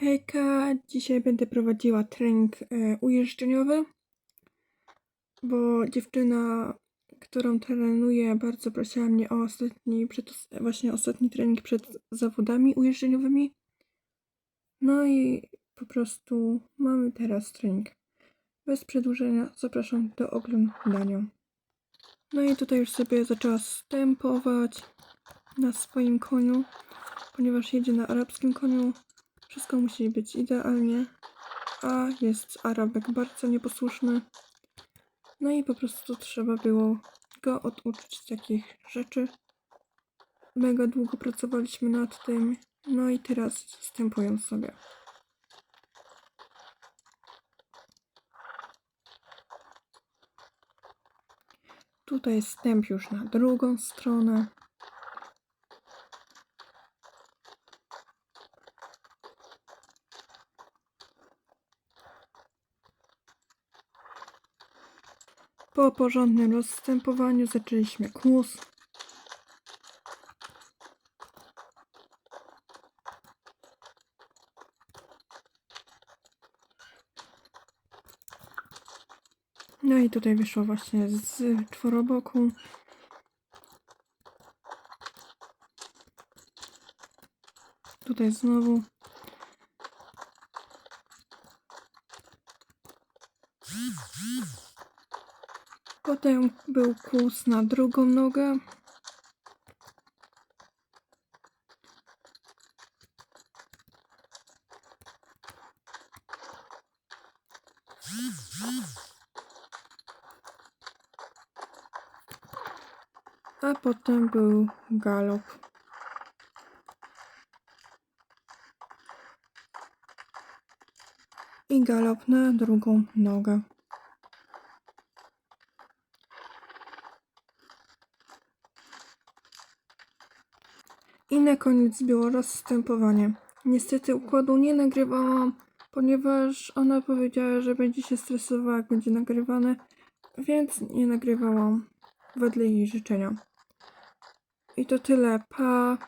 Hejka, dzisiaj będę prowadziła trening e, ujeżdżeniowy, bo dziewczyna, którą trenuję, bardzo prosiła mnie o ostatni, przed, właśnie ostatni trening przed zawodami ujeżdżeniowymi. No i po prostu mamy teraz trening. Bez przedłużenia zapraszam do oglądania. No i tutaj już sobie zaczęła stępować na swoim koniu, ponieważ jedzie na arabskim koniu. Wszystko musi być idealnie, a jest Arabek bardzo nieposłuszny. No i po prostu trzeba było go oduczyć takich rzeczy. Mega długo pracowaliśmy nad tym, no i teraz wstępują sobie. Tutaj wstęp już na drugą stronę. Po porządnym rozstępowaniu zaczęliśmy kłus. No i tutaj wyszło właśnie z czworoboku. Tutaj znowu. Potem był kłus na drugą nogę. A potem był galop. I galop na drugą nogę. I na koniec było rozstępowanie. Niestety układu nie nagrywałam, ponieważ ona powiedziała, że będzie się stresowała, jak będzie nagrywane, więc nie nagrywałam wedle jej życzenia. I to tyle. Pa!